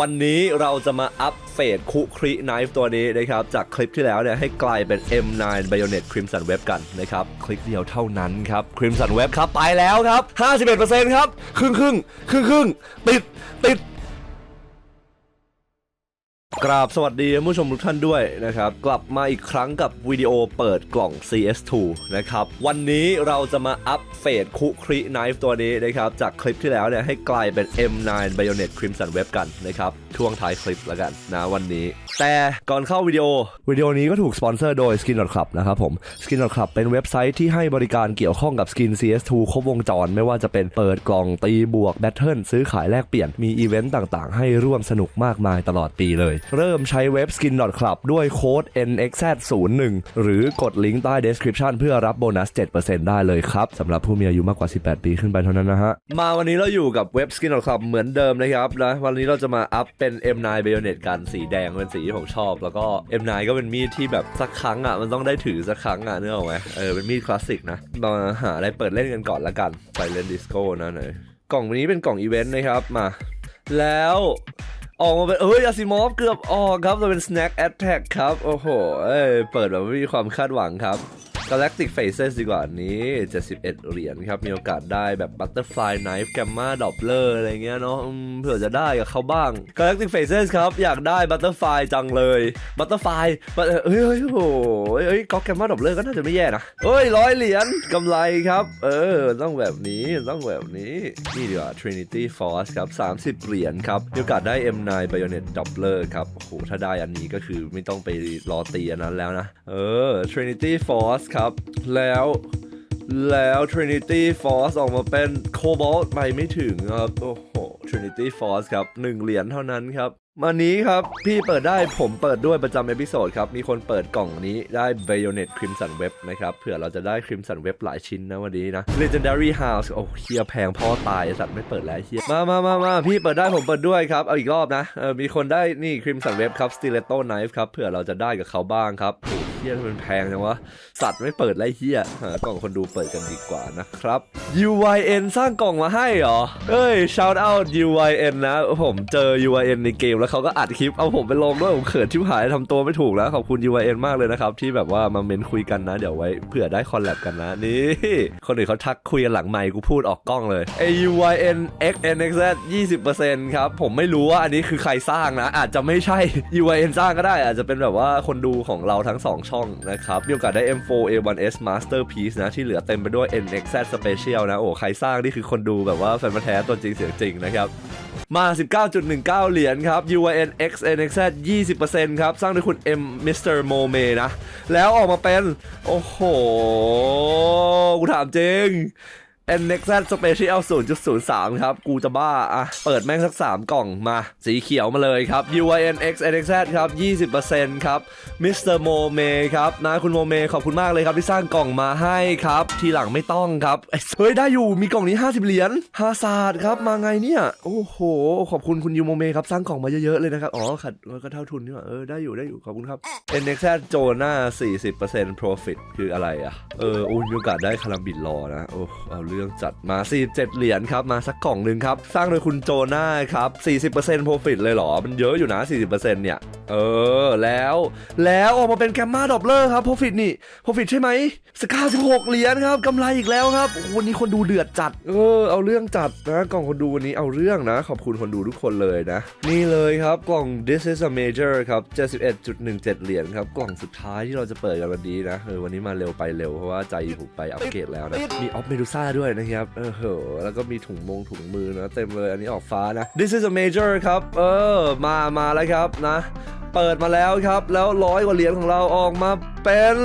วันนี้เราจะมาอัปเฟดคุคริไนฟ์ตัวนี้นะครับ จากคลิปที่แล้วเนี่ยให้กลายเป็น M9 Bayonet Crimson Web กันนะครับ คลิกเดียวเท่านั้นครับ Crimson Web ครับ ไปแล้วครับ 51%ครับ ครึ่งครึ่งครึ่งครึ่งติดติด กราบสวัสดีผู้ชมทุกท่านด้วยนะครับ กลับมาอีกครั้งกับวิดีโอเปิดกล่อง CS2 นะครับ วันนี้เราจะมาอัปเฟดคุคริไนฟ์ตัวนี้นะครับ จากคลิปที่แล้วเนี่ยให้กลายเป็น M9 Bayonet Crimson Web กันนะครับ ช่วงท้ายคลิปแล้วกันนะวันนี้ แต่ก่อนเข้าวิดีโอ วิดีโอนี้ก็ถูกสปอนเซอร์โดย Skin Club นะครับผม Skin Club เป็นเว็บไซต์ที่ให้บริการเกี่ยวข้องกับสกิน CS2 ครบวงจร ไม่ว่าจะเป็นเปิดกล่องตีบวกแบทเทิลซื้อขายแลกเปลี่ยนมีอีเวนต์ต่างๆ ให้ร่วมสนุกมากมายตลอดปีเลยเริ่มใช้เว็บ Skin Club ด้วยโค้ด NXZ01 หรือกดลิงก์ใต้ description เพื่อรับโบนัส 7%ได้เลยครับสำหรับผู้มีอายุมากกว่า 18 ปีขึ้นไปเท่านั้นนะฮะ มาวันนี้เราอยู่กับเว็บ Skin Club เหมือนเดิมนะครับนะวันนี้เราจะมาอัพเป็น M9 Bayonet กันสีแดงเป็นสีที่ผมชอบ แล้วก็ M9 ก็เป็นมีดที่แบบสักครั้งอะมันต้องได้ถือสักครั้งอะเนื้อออกไหมเออเป็นมีดคลาสสิกนะมาหาอะไรเปิดเล่นกันก่อนละกันไปเล่นดิสโก้นะหน่อยกล่องนี้เป็นกล่องอีเวนต์นะครับมา แล้ว ออกมาเป็นเอ้ยอาซิมอฟเกือบออกครับจะเป็น Snack Attack ครับ โอ้โหเอ้ยเปิดแบบไม่มีความคาดหวังครับ Galactic Faces ดีกว่านี้ 71 เหรียญครับ มีโอกาสได้แบบ Butterfly Knife Gamma Doppler อะไรเงี้ยเนาะเผื่อจะได้กับเขาบ้าง Galactic Faces ครับ อยากได้ Butterfly จังเลย Butterfly เฮ้ยเฮ้ยโอ้โหเฮ้ยก็ Gamma Doppler ก็น่าจะไม่แย่นะเฮ้ยร้อยเหรียญกำไรครับ เออ ต้องแบบนี้ต้องแบบนี้ นี่ดีกว่า Trinity Force ครับ 30 เหรียญครับ มีโอกาสได้ M9 Bayonet Doppler ครับโอ้โหถ้าได้อันนี้ก็คือไม่ต้องไปรอตีอันนั้นแล้วนะ เออ Trinity Force ครับแล้วแล้ว Trinity Force ออกมาเป็น Cobalt ไปไม่ถึงครับ โอ้โห Trinity Force ครับ1เหรียญเท่านั้นครับวันนี้ครับ พี่เปิดได้ผมเปิดด้วยประจำเอพิโซดครับ มีคนเปิดกล่องนี้ได้ Bayonet Crimson Web นะครับเผื่อเราจะได้ Crimson Web หลายชิ้นนะวันนี้นะ Legendary House โอ้เฮียแพงพ่อตายสัตว์ไม่เปิดแล้วเฮียมามามามาพี่เปิดได้ผมเปิดด้วยครับ เอาอีกรอบนะเออมีคนได้นี่ Crimson Web ครับ Stiletto Knife ครับเผื่อเราจะได้กับเขาบ้างครับ ฮียมันแพงจังวะ สัตว์ไม่เปิดไรเฮียหากล่องคนดูเปิดกันดีกว่านะครับ UYN สร้างกล่องมาให้เหรอ เอ้ย shout out UYN นะ ผมเจอ UYN ในเกมแล้วเขาก็อัดคลิป เอาผมไปลงด้วย ผมเขินชิบหายทำตัวไม่ถูกแล้ว ขอบคุณ UYN มากเลยนะครับ ที่แบบว่ามาเมนคุยกันนะ เดี๋ยวไว้เผื่อได้คอลแลบกันนะ นี่ คนอื่นเขาทักคุยกันหลังไมค์กูพูดออกกล้องเลย A UYN XNXZ 20%ครับ ผมไม่รู้ว่าอันนี้คือใครสร้างนะ อาจจะไม่ใช่ UYN สร้างก็ได้ อาจจะเป็นแบบว่าคนดูของเราทั้งสองช่องนะครับ มีโอกาสได้ M4 A1S Masterpiece นะ ที่เหลือเต็มไปด้วย NXZ Special นะ โอ้ใครสร้างนี่คือคนดูแบบว่าแฟนมาแท้ตัวจริงเสียงจริงนะครับมา 19.19 เหรียญครับ UNX NX Z 20%ครับ สร้างโดยคุณ M Mr. m o m e นะ แล้วออกมาเป็น โอ้โห กูถามจริง NXZ Special 0.03ครับ กูจะบ้า อะ เปิดแม่งสัก3กล่องมา สีเขียวมาเลยครับ UYN X NXZ ครับ20%ครับ Mr. m o m e ครับนะคุณโมเมขอบคุณมากเลยครับที่สร้างกล่องมาให้ครับ ทีหลังไม่ต้องครับเฮ้ย ได้อยู่มีกล่องนี้50เหรียญฮาซาดครับ มาไงเนี่ย โอ้โห ขอบคุณคุณยูโมเมครับ สร้างกล่องมาเยอะๆเลยนะครับ อ๋อขัดก็เท่าทุนนี่หว่าเออได้อยู่ได้อยู่ขอบคุณครับ NXZ โจน่า40% profit คืออะไรอะเอออุ้ยมีโอกาสได้คารัมบิดรอนะโอ้เอาเรื่องจัดมา 47 เหรียญครับ มาสักกล่องหนึ่งครับ สร้างโดยคุณโจนาครับ 40% profit เลยเหรอ มันเยอะอยู่นะ 40%เนี่ย เออแล้ว แล้วออกมาเป็นแกมมาดอปเลอร์ครับ profit นี่ profit ใช่ไหมสกา16เหรียญครับกำไรอีกแล้วครับโอ้โหวันนี้คนดูเดือดจัด เออ เอาเรื่องจัดนะกล่องคนดูวันนี้เอาเรื่องนะ ขอบคุณคนดูทุกคนเลยนะ นี่เลยครับกล่อง this is a major ครับ71.17เหรียญครับกล่องสุดท้ายที่เราจะเปิดกันวันนี้นะเออวันนี้มาเร็วไปเร็วเพราะว่าใจผมไปอัปเกรดแล้วนะมีออฟเมดูซ่าด้วยนะครับเออเหอะแล้วก็มีถุงมงถุงมือนะเต็มเลยอันนี้ออกฟ้านะ this is a major ครับ เออมามาแล้วครับนะ เปิดมาแล้วครับ แล้วร้อยกว่าเหรียญของเราออกมาเป็น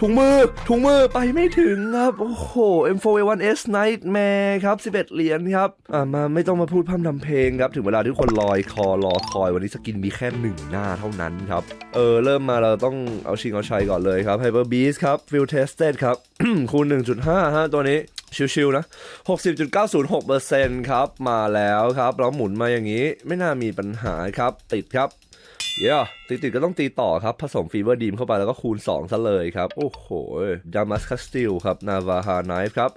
ถุงมือถุงมือไปไม่ถึงครับ โอ้โห M4A1S Nightmare ครับ 11 เหรียญครับ อ่ามาไม่ต้องมาพูดพร่ำทำเพลงครับ ถึงเวลาที่คนลอยคอรอคอยวันนี้สกินมีแค่หนึ่งหน้าเท่านั้นครับ เออ เริ่มมาเราต้องเอาชิงเอาชัยก่อนเลยครับ Hyper Beast ครับ Field Tested ครับ คูณ 1.5 ฮะ ตัวนี้ชิวๆนะ 60.906%ครับ มาแล้วครับ เราหมุนมาอย่างนี้ ไม่น่ามีปัญหาครับ ติดครับ เย้ติดติดก็ต้องตีต่อครับ ผสมฟีเวอร์ดีมเข้าไปแล้วก็คูณ 2 ซะเลยครับ โอ้โหดามัสคัสติลครับ นาวาฮาไนฟ์ครับ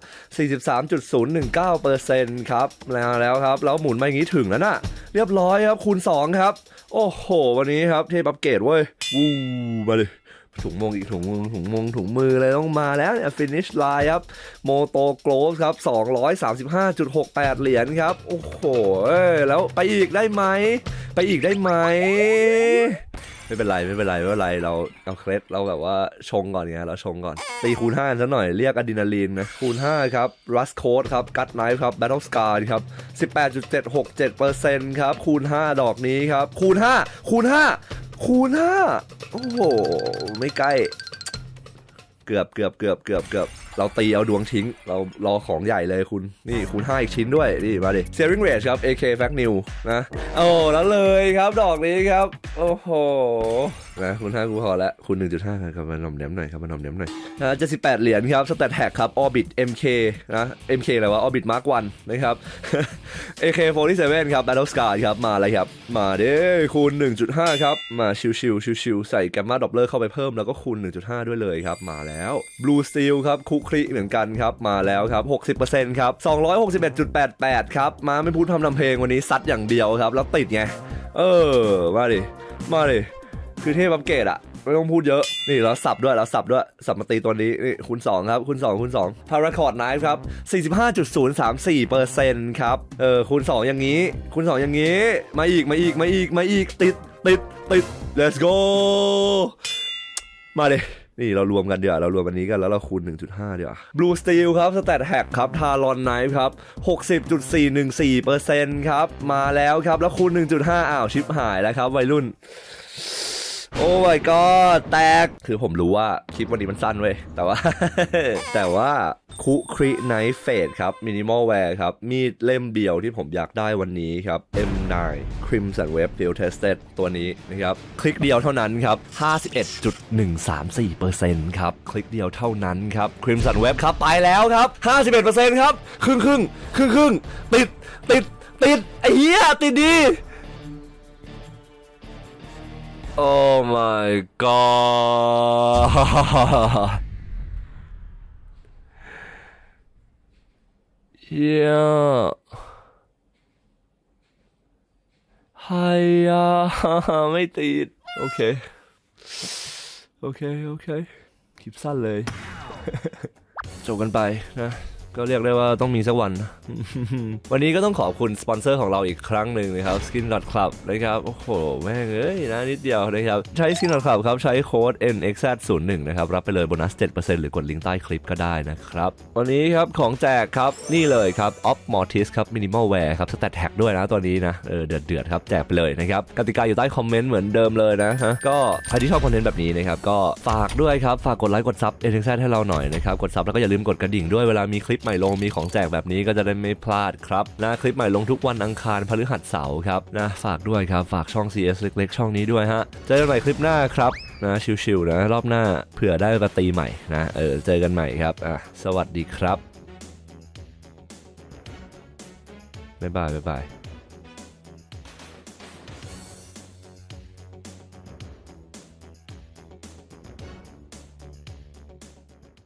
43.019%ครับแล้วแล้วครับ แล้วหมุนมาอย่างนี้ถึงแล้วน่ะ เรียบร้อยครับ คูณ 2 ครับ โอ้โห วันนี้ครับ เทพอัปเกรดเว้ยวู้มาเลย ถุงมงอีกถุงมงถุงมงถุงมือเลยต้องมาแล้วเนี่ยฟินิชไลน์ครับโมโตโกลฟครับ235.68 เหรียญครับ โอ้โห แล้วไปอีกได้ไหม ไปอีกได้ไหม ไม่เป็นไร ไม่เป็นไร ไม่เป็นไร เราเอาเคล็ดเราแบบว่าชงก่อนไงเราชงก่อน ตีคูณ5ซะหน่อยเรียกอะดรีนาลีนนะคูณ5ครับรัสโคดครับกัดไนฟ์ครับแบทเทิลสกาครับ18.767%ครับคูณ 5 ดอกนี้ครับคูณ 5 คูณ 5 คูณ5โอ้โห ไม่ใกล้ เกือบเกือบเกือบเกือบเกือบ เราตีเอาดวงทิ้ง เรารอของใหญ่เลยคุณ นี่คูณ5อีกชิ้นด้วย นี่มาดิ Searing Rage ครับ AK Fact New นะ โอ้แล้วเลยครับดอกนี้ครับ โอ้โห นะคูณ5กูพอแล้วคูณ1.5 ครับมาหน่อมแนมหน่อยครับมาหน่อมแนมหน่อยนะ78เหรียญครับ Stat Hack ครับ Orbit MK นะ MK อะไรวะ Orbit Mark 1นะครับ AK 47ครับ Battle Scar ครับมาเลยครับ มาเด้คูณ 1.5 ครับ มาชิวชิวชิวชิวๆใส่แกมมาดอปเลอร์เข้าไปเพิ่มแล้วก็คูณ 1.5 ด้วยเลยครับมาแล้ว Blue Steel ครับคุกคริเหมือนกันครับ มาแล้วครับ 60%ครับ 261.88 ครับ มาไม่พูดทำนำเพลงวันนี้ซัดอย่างเดียวครับ แล้วติดไง เออ มาดิ มาดิ คือเทพอัปเกรดอะไม่ต้องพูดเยอะ นี่เราสับด้วยเราสับด้วย สับมาตีตัวนี้ นี่คูณ2ครับคูณ2คูณ2พาราคอร์ดไนฟ์ครับ 45.034เปอร์เซ็นต์ครับ เออคูณ 2 อย่างนี้คูณ 2 อย่างนี้ มาอีกมาอีกมาอีกมาอีกติดติดติด let's go มาเลย นี่เรารวมกันเดี๋ยวเรารวมอันนี้กันแล้วเราคูณ 1.5 เดี๋ยวา Blue Steel ครับ Stat Hack ครับ Talon Knife ครับ 60.414%ครับ มาแล้วครับ แล้วคูณ 1.5 อ้าว ชิปหายแล้วครับ วัยรุ่น โอ้ my god แตก คือผมรู้ว่าคลิปวันนี้มันสั้นเว้ย แต่ว่า แต่ว่าคุคริไนเฟดครับ มินิมอลแวร์ครับ มีดเล่มเดียวที่ผมอยากได้วันนี้ครับ M9 Crimson Web Field Tested ตัวนี้นะครับ คลิกเดียวเท่านั้นครับ 51.134%ครับ คลิกเดียวเท่านั้นครับ Crimson Web ครับ ไปแล้วครับ 51%ครับ ครึ่งครึ่งครึ่งครึ่งติด ติด ติดไอ้เหี้ยติดดี Oh my god. Yeah. ไฮอะไม่ติดโอเคโอเคโอเคคลิปสั้นเลย จบกันไปนะ ก็เรียกได้ว่าต้องมีสักวันนะวันนี้ก็ต้องขอบคุณสปอนเซอร์ของเราอีกครั้งหนึ่งนะครับ Skin Club นะครับโอ้โหแม่งเอ้ยนะนิดเดียวนะครับใช้ Skin Club ครับใช้โค้ด NXZ01 นะครับรับไปเลยโบนัส 7%หรือกดลิงก์ใต้คลิปก็ได้นะครับ วันนี้ครับของแจกครับนี่เลยครับ Op Mortis ครับ Minimal Wear ครับ Stat Hack ด้วยนะตัวนี้นะเออเดือดเดือดๆครับแจกไปเลยนะครับกติกาอยู่ใต้คอมเมนต์เหมือนเดิมเลยนะฮะก็ใครที่ชอบคอนเทนต์แบบนี้นะครับก็ฝากด้วยครับฝากกดไลค์กดซับ NXZ ให้เราหน่อยนะครับกดซับแล้วก็อย่าลืมกดกระดิ่งด้วยเวลามีคลิปใหม่ลงมีของแจกแบบนี้ก็จะได้ไม่พลาดครับนะคลิปใหม่ลงทุกวันอังคารพฤหัสเสาร์ครับนะฝากด้วยครับฝากช่อง CS เล็ก ๆ ช่องนี้ด้วยฮะเจอกันใหม่คลิปหน้าครับนะชิวๆนะรอบหน้าเผื่อได้มาตีใหม่นะเออเจอกันใหม่ครับอะสวัสดีครับบ๊ายบายบ๊ายบาย